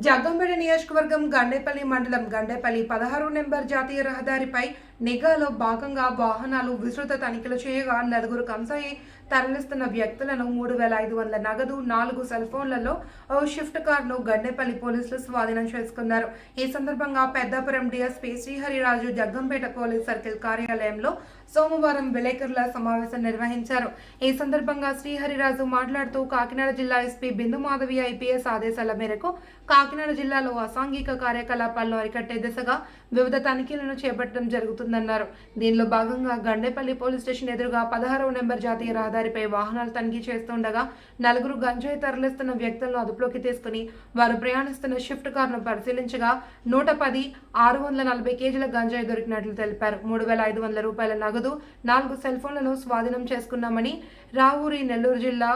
జగ్గంపేట నియోజకవర్గం గండేపల్లి మండలం గండేపల్లి పదహారు నెంబర్ జాతీయ రహదారిపై నిఘాలో భాగంగా వాహనాలు విస్తృత తనిఖీలు చేయగా నలుగురు కంసాయి తరలిస్తున్న వ్యక్తులను మూడు వేల ఐదు వందల నగదు నాలుగు సెల్ ఫోన్లలో ఓ షిఫ్ట్ కార్ను గండేపల్లి పోలీసులు స్వాధీనం చేసుకున్నారు. ఈ సందర్భంగా Peddapuram DSP Sriharirraju Jaggampeta police circle కార్యాలయంలో సోమవారం విలేకరుల సమావేశం నిర్వహించారు. ఈ సందర్భంగా శ్రీహరిరాజు మాట్లాడుతూ కాకినాడ జిల్లా ఎస్పీ బిందు మాధవి ఐపీఎస్ ఆదేశాల మేరకు కాకినాడ జిల్లాలో అసాంఘిక కార్యకలాపాలను అరికట్టే దిశగా వివిధ తనిఖీలను చేపట్టడం జరుగుతుందన్నారు. దీనిలో భాగంగా గండేపల్లి పోలీస్ స్టేషన్ ఎదురుగా పదహారవ నెంబర్ జాతీయ రహదారిపై వాహనాలు తనిఖీ చేస్తుండగా నలుగురు గంజాయి తరలిస్తున్న వ్యక్తులను అదుపులోకి తీసుకుని వారు ప్రయాణిస్తున్న షిఫ్ట్ కారును పరిశీలించగా నూట పది ఆరు వందల నలభై కేజీల గంజాయి దొరికినట్లు తెలిపారు. మూడు వేల ఐదు వందల రూపాయల నగదు నాలుగు సెల్ ఫోన్లను స్వాధీనం చేసుకున్నామని రావూరి నెల్లూరు జిల్లా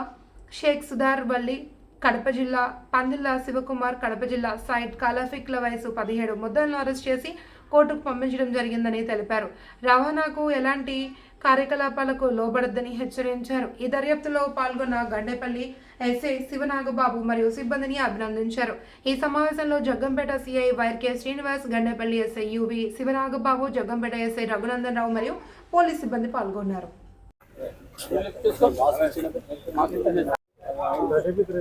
షేక్ సుధార్ వల్లి కడప జిల్లా పందిల్ల శివకుమార్ కడప జిల్లా సైట్ కాలాఫిక్ల వయసు పదిహేడు ముద్దలను అరెస్ట్ చేసి కోర్టుకు పంపించడం జరిగిందని తెలిపారు. రవాణాకు ఎలాంటి కార్యకలాపాలకు లోబడద్దని హెచ్చరించారు. ఈ దర్యాప్తులో పాల్గొన్న గండేపల్లి ఎస్ఐ శివనాగబాబు మరియు సిబ్బందిని అభినందించారు. ఈ సమావేశంలో Jaggampeta CI Y R K Srinivas Gandepalli SI U V Sivanagababu Jaggampeta SI Raghunandan Rao మరియు పోలీస్ సిబ్బంది పాల్గొన్నారు.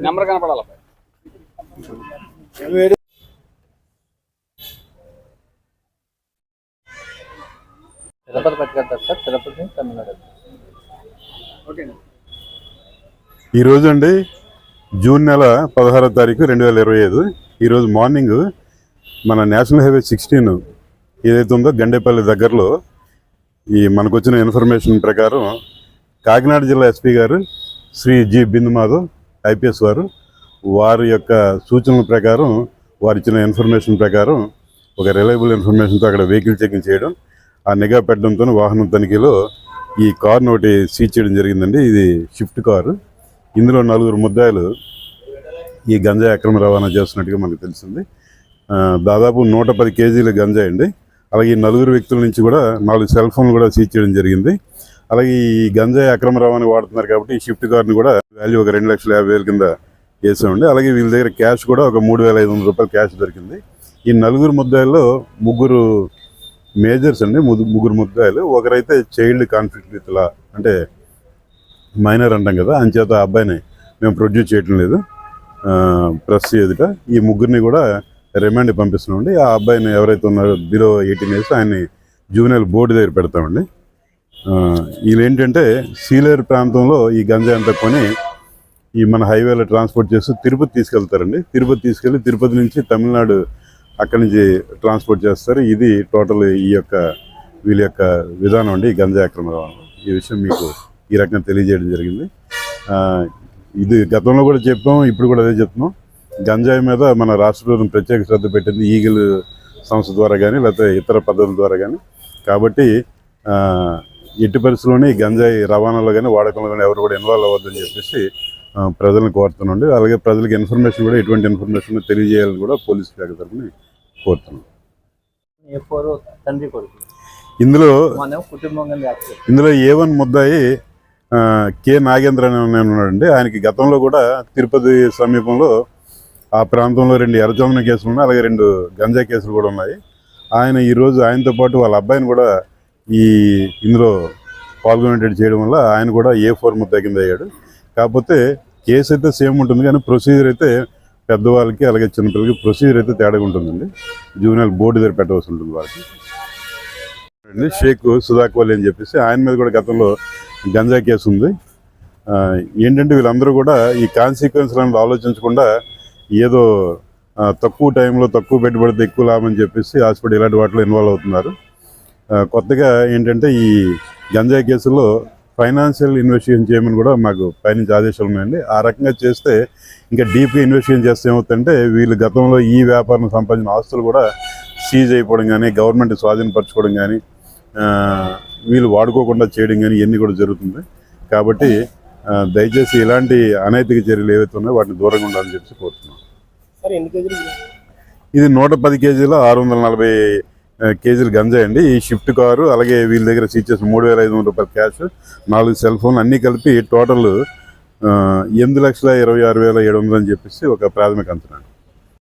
నెంబర్ కనపడాలి? తిరుపతి పట్టుకెళ్తారు సార్ తిరుపతి తమిళనాడు ఈరోజు అండి జూన్ నెల పదహారో తారీఖు రెండు వేల ఇరవై ఐదు. ఈరోజు మార్నింగ్ మన నేషనల్ హైవే సిక్స్టీన్ ఏదైతే ఉందో గండేపల్లి దగ్గరలో ఈ మనకు వచ్చిన ఇన్ఫర్మేషన్ ప్రకారం కాకినాడ జిల్లా ఎస్పీ గారు శ్రీ జి బిందు మాధవ్ ఐపీఎస్ వారు వారి యొక్క సూచనల ప్రకారం వారు ఇచ్చిన ఇన్ఫర్మేషన్ ప్రకారం ఒక రిలయబుల్ ఇన్ఫర్మేషన్తో అక్కడ వెహికల్ చెకింగ్ చేయడం ఆ నిఘా పెట్టడంతో వాహనం తనిఖీలో ఈ కార్ను ఒకటి సీజ్ చేయడం జరిగిందండి. ఇది షిఫ్ట్ కారు. ఇందులో నలుగురు ముద్దాయిలు ఈ గంజా అక్రమ రవాణా చేస్తున్నట్టుగా మనకు తెలిసింది. దాదాపు నూట పది కేజీల గంజా అండి. అలాగే ఈ నలుగురు వ్యక్తుల నుంచి కూడా నాలుగు సెల్ ఫోన్లు కూడా సీజ్ చేయడం జరిగింది. అలాగే ఈ గంజాయి అక్రమ రవాణా వాడుతున్నారు కాబట్టి ఈ షిఫ్ట్ కార్ని కూడా వాల్యూ ఒక రెండు లక్షల యాభై వేల కింద వేసామండి అలాగే వీళ్ళ దగ్గర క్యాష్ కూడా ఒక మూడు వేల ఐదు వందల రూపాయలు క్యాష్ దొరికింది. ఈ నలుగురు ముద్దాయిల్లో ముగ్గురు మేజర్స్ అండి ముగ్గు- ముగ్గురు ముద్దాయిలు. ఒకరైతే చైల్డ్ కాన్ఫ్లిక్ట్ విత్ లా అంటే మైనర్ అంటాం కదా అంచేత ఆ అబ్బాయిని మేము ప్రొడ్యూస్ చేయటం లేదు. ప్రెస్ ఎదుట ఈ ముగ్గురిని కూడా రిమాండ్ పంపిస్తున్నామండి. ఆ అబ్బాయిని ఎవరైతే ఉన్నారో బిలో ఎయిటీన్ ఇయర్స్ ఆయన్ని జూనియర్ బోర్డు దగ్గర పెడతామండి. ఆ, వీళ్ళు ఏంటంటే సీలేరు ప్రాంతంలో ఈ గంజాయి అంతా కొని ఈ మన హైవేలో ట్రాన్స్పోర్ట్ చేస్తూ తిరుపతి తీసుకెళ్తారండి. తిరుపతి తీసుకెళ్ళి తిరుపతి నుంచి తమిళనాడు అక్కడి నుంచి ట్రాన్స్పోర్ట్ చేస్తారు. ఇది టోటల్ ఈ యొక్క వీళ్ళ యొక్క విధానం అండి ఈ గంజాయి అక్రమ రవాణా ఈ విషయం మీకు ఈ రకంగా తెలియజేయడం జరిగింది. ఇది గతంలో కూడా చెప్పాం ఇప్పుడు కూడా అదే చెప్తున్నాం. గంజాయి మీద మన రాష్ట్ర ప్రభుత్వం ప్రత్యేక శ్రద్ధ పెట్టింది ఈగిల్ సంస్థ ద్వారా కానీ లేకపోతే ఇతర పద్ధతుల ద్వారా కానీ కాబట్టి ఎట్టి పరిస్థితుల్లోనే గంజాయి రవాణాలో కానీ వాడకంలో కానీ ఎవరు కూడా ఇన్వాల్వ్ అవ్వద్దని చెప్పేసి ప్రజలను కోరుతున్నాండి అలాగే ప్రజలకు ఇన్ఫర్మేషన్ కూడా ఎటువంటి ఇన్ఫర్మేషన్ తెలియజేయాలని కూడా పోలీస్ శాఖ తరఫున కోరుతున్నాం. ఇందులో ఇందులో ఏ వన్ ముద్దాయి కె నాగేంద్ర అనే ఉన్నాడండి. ఆయనకి గతంలో కూడా తిరుపతి సమీపంలో ఆ ప్రాంతంలో రెండు ఎర్రచందన కేసులు ఉన్నాయి అలాగే రెండు గంజా కేసులు కూడా ఉన్నాయి. ఆయన ఈరోజు ఆయనతో పాటు వాళ్ళ అబ్బాయిని కూడా ఈ ఇందులో పాల్గొనేటట్టు చేయడం వల్ల ఆయన కూడా ఏ ఫోర్ ముద్ద కింద అయ్యాడు. కాకపోతే కేసు అయితే సేమ్ ఉంటుంది కానీ ప్రొసీజర్ అయితే పెద్దవాళ్ళకి అలాగే చిన్నపిల్లలకి ప్రొసీజర్ అయితే తేడాగా ఉంటుందండి. జూనియర్ బోర్డు దగ్గర పెట్టవలసి ఉంటుంది వాళ్ళకి. అండి షేక్ సుధాకోలి అని చెప్పేసి ఆయన మీద కూడా గతంలో గంజా కేసు ఉంది. ఏంటంటే వీళ్ళందరూ కూడా ఈ కాన్సిక్వెన్స్లు అనేది ఆలోచించకుండా ఏదో తక్కువ టైంలో తక్కువ పెట్టుబడితే ఎక్కువ లాభం అని చెప్పేసి హాస్పిటల్ ఇలాంటి వాటిలో ఇన్వాల్వ్ అవుతున్నారు. కొత్తగా ఏంటంటే ఈ గంజాయి కేసులో ఫైనాన్షియల్ ఇన్వెస్టిగేషన్ చేయమని కూడా మాకు పైనుంచి ఆదేశాలు ఉన్నాయండి. ఆ రకంగా చేస్తే ఇంకా డీప్గా ఇన్వెస్టిగేషన్ చేస్తే ఏమవుతుందంటే వీళ్ళు గతంలో ఈ వ్యాపారం సంపాదించిన ఆస్తులు కూడా సీజ్ అయిపోవడం కానీ గవర్నమెంట్ స్వాధీనపరచుకోవడం కానీ వీళ్ళు వాడుకోకుండా చేయడం కానీ ఇవన్నీ కూడా జరుగుతుంది. కాబట్టి దయచేసి ఇలాంటి అనైతిక చర్యలు ఏవైతే ఉన్నాయో వాటిని దూరంగా ఉండాలని చెప్పి కోరుతున్నాం. ఇది నూట పది కేజీల ఆరు వందల నలభై కేజీలు గంజాయి అండి. ఈ షిఫ్ట్ కారు అలాగే వీళ్ళ దగ్గర సీచర్స్ మూడు వేల ఐదు వందల రూపాయలు క్యాష్ నాలుగు సెల్ ఫోన్లు అన్నీ కలిపి టోటల్ ఎనిమిది లక్షల ఇరవై ఆరు వేల ఏడు వందలు అని చెప్పేసి ఒక ప్రాథమిక అంచనా